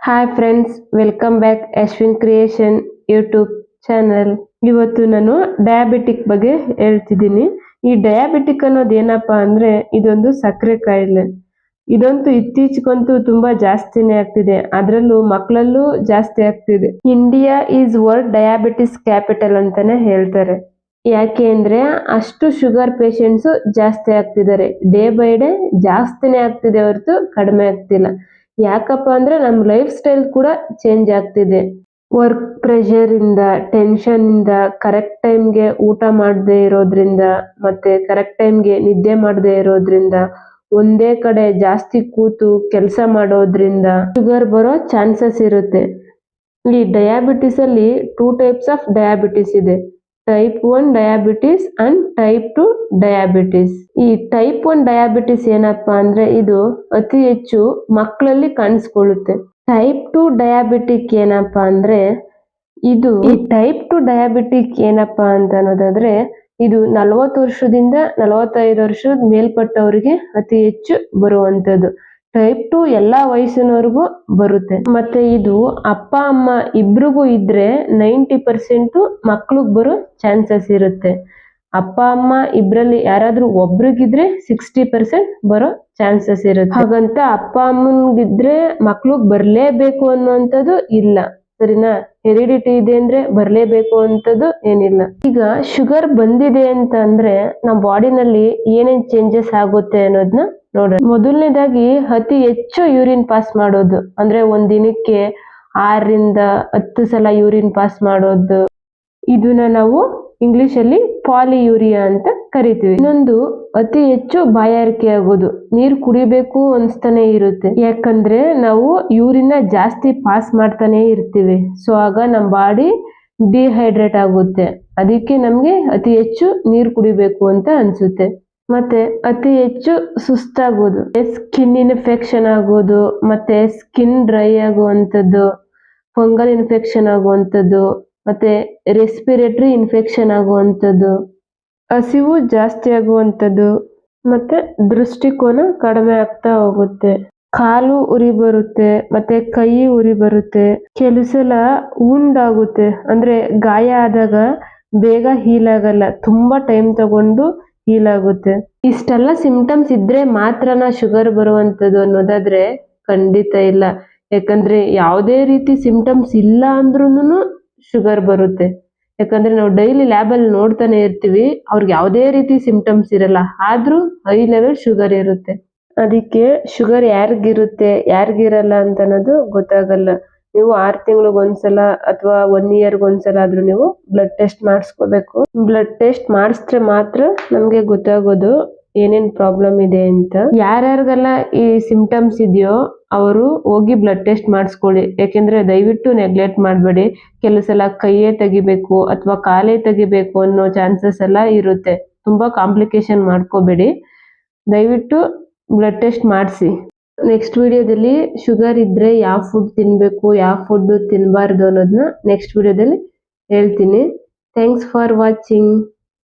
Hi friends welcome back Ashwin creation YouTube channel ಇವತ್ತು ನಾನು diabetic ಬಗ್ಗೆ ಹೇಳ್ತಿದ್ದೀನಿ. ಈ ಡಯಾಬಿಟಿಕ್ ಅನ್ನೋದು ಏನಪ್ಪಾ ಅಂದ್ರೆ ಇದೊಂದು ಸಕ್ಕರೆ ಕಾಯಿಲೆ. ಇದಂತೂ ಇತ್ತೀಚೆಗಂತೂ ತುಂಬಾ ಜಾಸ್ತಿನೇ ಆಗ್ತಿದೆ. ಅದರಲ್ಲೂ ಮಕ್ಕಳಲ್ಲೂ ಜಾಸ್ತಿ ಆಗ್ತಿದೆ. India is world diabetes capital ಅಂತಾನೆ ಹೇಳ್ತಾರೆ. ಯಾಕೆ ಅಂದ್ರೆ ಅಷ್ಟು ಶುಗರ್ ಪೇಷಂಟ್ಸ್ ಜಾಸ್ತಿ ಆಗ್ತಿದ್ದಾರೆ. ಡೇ ಬೈ ಡೇ ಜಾಸ್ತಿನೇ ಆಗ್ತಿದೆ ಹೊರತು ಕಡಿಮೆ ಆಗ್ತಿಲ್ಲ. ಯಾಕಪ್ಪ ಅಂದ್ರೆ ನಮ್ ಲೈಫ್ ಸ್ಟೈಲ್ ಕೂಡ ಚೇಂಜ್ ಆಗ್ತಿದೆ. ವರ್ಕ್ ಪ್ರೆಷರ್ ಇಂದ ಟೆನ್ಷನ್ ಇಂದ ಕರೆಕ್ಟ್ ಟೈಮ್ಗೆ ಊಟ ಮಾಡದೆ ಇರೋದ್ರಿಂದ ಮತ್ತೆ ಕರೆಕ್ಟ್ ಟೈಮ್ಗೆ ನಿದ್ದೆ ಮಾಡದೆ ಇರೋದ್ರಿಂದ ಒಂದೇ ಕಡೆ ಜಾಸ್ತಿ ಕೂತು ಕೆಲಸ ಮಾಡೋದ್ರಿಂದ ಶುಗರ್ ಬರೋ ಚಾನ್ಸಸ್ ಇರುತ್ತೆ. ಈ ಡಯಾಬಿಟಿಸ್ ಅಲ್ಲಿ ಟೂ ಟೈಪ್ಸ್ ಆಫ್ ಡಯಾಬಿಟಿಸ್ ಇದೆ. Type one diabetes and type two diabetes ಈ ಟೈಪ್ ಒನ್ ಡಯಾಬಿಟಿಸ್ ಏನಪ್ಪಾ ಅಂದ್ರೆ ಇದು ಅತಿ ಹೆಚ್ಚು ಮಕ್ಕಳಲ್ಲಿ ಕಾಣಿಸ್ಕೊಳ್ಳುತ್ತೆ. ಟೈಪ್ ಟು ಡಯಾಬಿಟಿಕ್ ಏನಪ್ಪಾ ಅಂದ್ರೆ ಇದು ಈ ಟೈಪ್ ಟು ಡಯಾಬಿಟಿಕ್ ಏನಪ್ಪಾ ಅಂತ ಅನ್ನೋದಾದ್ರೆ ಇದು ನಲವತ್ತು ವರ್ಷದಿಂದ ನಲವತ್ತೈದು ವರ್ಷದ ಮೇಲ್ಪಟ್ಟವರಿಗೆ ಅತಿ ಹೆಚ್ಚು ಬರುವಂತದ್ದು ಟೈಪ್ ಟು ಎಲ್ಲಾ ವಯಸ್ಸಿನವರೆಗೂ ಬರುತ್ತೆ. ಮತ್ತೆ ಇದು ಅಪ್ಪ, ಅಮ್ಮ ಇಬ್ರಿಗೂ ಇದ್ರೆ ನೈಂಟಿ ಪರ್ಸೆಂಟ್ ಮಕ್ಳಿಗೆ ಬರೋ ಚಾನ್ಸಸ್ ಇರುತ್ತೆ. ಅಪ್ಪ, ಅಮ್ಮ ಇಬ್ರಲ್ಲಿ ಯಾರಾದ್ರೂ ಒಬ್ರಿಗಿದ್ರೆ ಸಿಕ್ಸ್ಟಿ ಪರ್ಸೆಂಟ್ ಬರೋ ಚಾನ್ಸಸ್ ಇರುತ್ತೆ. ಹಾಗಂತ ಅಪ್ಪ, ಅಮ್ಮನ್ಗಿದ್ರೆ ಮಕ್ಳಿಗೆ ಬರ್ಲೇಬೇಕು ಅನ್ನುವಂಥದ್ದು ಇಲ್ಲ. ಸರಿನಾ? ಹೆರಿಡಿಟಿ ಇದೆ ಅಂದ್ರೆ ಬರ್ಲೇಬೇಕು ಅಂತದ್ದು ಏನಿಲ್ಲ. ಈಗ ಶುಗರ್ ಬಂದಿದೆ ಅಂತ ಅಂದ್ರೆ ನಮ್ಮ ಬಾಡಿನಲ್ಲಿ ಏನೇನ್ ಚೇಂಜಸ್ ಆಗುತ್ತೆ ಅನ್ನೋದನ್ನ ನೋಡೋಣ ಮೊದಲನೇದಾಗಿ ಅತಿ ಹೆಚ್ಚು ಯೂರಿನ್ ಪಾಸ್ ಮಾಡೋದು. ಅಂದ್ರೆ ಒಂದ್ ದಿನಕ್ಕೆ ಆರರಿಂದ ಹತ್ತು ಸಲ ಯೂರಿನ್ ಪಾಸ್ ಮಾಡೋದು. ಇದನ್ನ ನಾವು ಇಂಗ್ಲಿಷ್ ಅಲ್ಲಿ ಪಾಲಿ ಯೂರಿಯಾ ಅಂತ ಕರಿತೀವಿ. ಇನ್ನೊಂದು ಅತಿ ಹೆಚ್ಚು ಬಾಯಾರಿಕೆ ಆಗೋದು. ನೀರು ಕುಡಿಬೇಕು ಅನ್ಸ್ತಾನೆ ಇರುತ್ತೆ. ಯಾಕಂದ್ರೆ ನಾವು ಯೂರಿನ ಜಾಸ್ತಿ ಪಾಸ್ ಮಾಡ್ತಾನೆ ಇರ್ತೀವಿ. ಸೊ ಆಗ ನಮ್ಮ ಬಾಡಿ ಡಿಹೈಡ್ರೇಟ್ ಆಗುತ್ತೆ. ಅದಕ್ಕೆ ನಮ್ಗೆ ಅತಿ ಹೆಚ್ಚು ನೀರು ಕುಡಿಬೇಕು ಅಂತ ಅನ್ಸುತ್ತೆ. ಮತ್ತೆ ಅತಿ ಹೆಚ್ಚು ಸುಸ್ತಾಗೋದು. ಸ್ಕಿನ್ ಇನ್ಫೆಕ್ಷನ್ ಆಗೋದು, ಮತ್ತೆ ಸ್ಕಿನ್ ಡ್ರೈ ಆಗುವಂಥದ್ದು ಫಂಗಲ್ ಇನ್ಫೆಕ್ಷನ್ ಆಗುವಂಥದ್ದು, ಮತ್ತೆ ರೆಸ್ಪಿರೇಟರಿ ಇನ್ಫೆಕ್ಷನ್ ಆಗುವಂಥದ್ದು, ಹಸಿವು ಜಾಸ್ತಿ ಆಗುವಂಥದ್ದು, ಮತ್ತೆ ದೃಷ್ಟಿಕೋನ ಕಡಿಮೆ ಆಗ್ತಾ ಹೋಗುತ್ತೆ. ಕಾಲು ಉರಿ ಬರುತ್ತೆ, ಮತ್ತೆ ಕೈ ಉರಿ ಬರುತ್ತೆ ಕೆಲವು ಸಲ ಉಂಡಾಗುತ್ತೆ. ಅಂದ್ರೆ ಗಾಯ ಆದಾಗ ಬೇಗ ಹೀಲ್ ಆಗಲ್ಲ. ತುಂಬಾ ಟೈಮ್ ತಗೊಂಡು ಹೀಲ್ ಆಗುತ್ತೆ. ಇಷ್ಟೆಲ್ಲ ಸಿಂಪ್ಟಮ್ಸ್ ಇದ್ರೆ ಮಾತ್ರನ ಶುಗರ್ ಬರುವಂತದ್ದು ಅನ್ನೋದಾದ್ರೆ ಖಂಡಿತ ಇಲ್ಲ. ಯಾಕಂದ್ರೆ ಯಾವುದೇ ರೀತಿ ಸಿಂಪ್ಟಮ್ಸ್ ಇಲ್ಲ ಅಂದ್ರೂನು ಶುಗರ್ ಬರುತ್ತೆ. ಯಾಕಂದ್ರೆ ನಾವು ಡೈಲಿ ಲ್ಯಾಬಲ್ಲಿ ನೋಡ್ತಾನೆ ಇರ್ತೀವಿ, ಅವ್ರಿಗೆ ಯಾವುದೇ ರೀತಿ ಸಿಂಪ್ಟಮ್ಸ್ ಇರಲ್ಲ. ಆದ್ರೂ ಹೈ ಲೆವೆಲ್ ಶುಗರ್ ಇರುತ್ತೆ. ಅದಕ್ಕೆ ಶುಗರ್ ಯಾರಿಗಿರುತ್ತೆ ಯಾರಿಗಿರಲ್ಲ ಅಂತ ಅನ್ನೋದು ಗೊತ್ತಾಗಲ್ಲ. ನೀವು ಆರ್ ತಿಂಗಳಿಗೆ ಒಂದ್ಸಲ ಅಥವಾ ಒನ್ ಇಯರ್ಗೆ ಒಂದ್ಸಲ ಆದ್ರೂ ನೀವು ಬ್ಲಡ್ ಟೆಸ್ಟ್ ಮಾಡಿಸ್ಕೋಬೇಕು. ಬ್ಲಡ್ ಟೆಸ್ಟ್ ಮಾಡಿಸಿದ್ರೆ ಮಾತ್ರ ನಮ್ಗೆ ಗೊತ್ತಾಗೋದು ಏನೇನ್ ಪ್ರಾಬ್ಲಮ್ ಇದೆ ಅಂತ. ಯಾರ್ಯಾರಿಗೆಲ್ಲ ಈ ಸಿಂಪ್ಟಮ್ಸ್ ಇದೆಯೋ ಅವರು ಹೋಗಿ ಬ್ಲಡ್ ಟೆಸ್ಟ್ ಮಾಡಿಸ್ಕೊಳ್ಳಿ. ಯಾಕೆಂದ್ರೆ ದಯವಿಟ್ಟು ನೆಗ್ಲೆಕ್ಟ್ ಮಾಡಬೇಡಿ. ಕೆಲವು ಸಲ ಕೈಯೇ ತೆಗಿಬೇಕು ಅಥವಾ ಕಾಲೇ ತೆಗಿಬೇಕು ಅನ್ನೋ ಚಾನ್ಸಸ್ ಎಲ್ಲ ಇರುತ್ತೆ. ತುಂಬಾ ಕಾಂಪ್ಲಿಕೇಶನ್ ಮಾಡ್ಕೋಬೇಡಿ. ದಯವಿಟ್ಟು ಬ್ಲಡ್ ಟೆಸ್ಟ್ ಮಾಡಿಸಿ. ನೆಕ್ಸ್ಟ್ ವಿಡಿಯೋದಲ್ಲಿ ಶುಗರ್ ಇದ್ರೆ ಯಾವ ಫುಡ್ ತಿನ್ಬೇಕು, ಯಾವ ಫುಡ್ ತಿನ್ನಬಾರ್ದು ಅನ್ನೋದನ್ನ ನೆಕ್ಸ್ಟ್ ವಿಡಿಯೋದಲ್ಲಿ ಹೇಳ್ತೀನಿ. Thanks for watching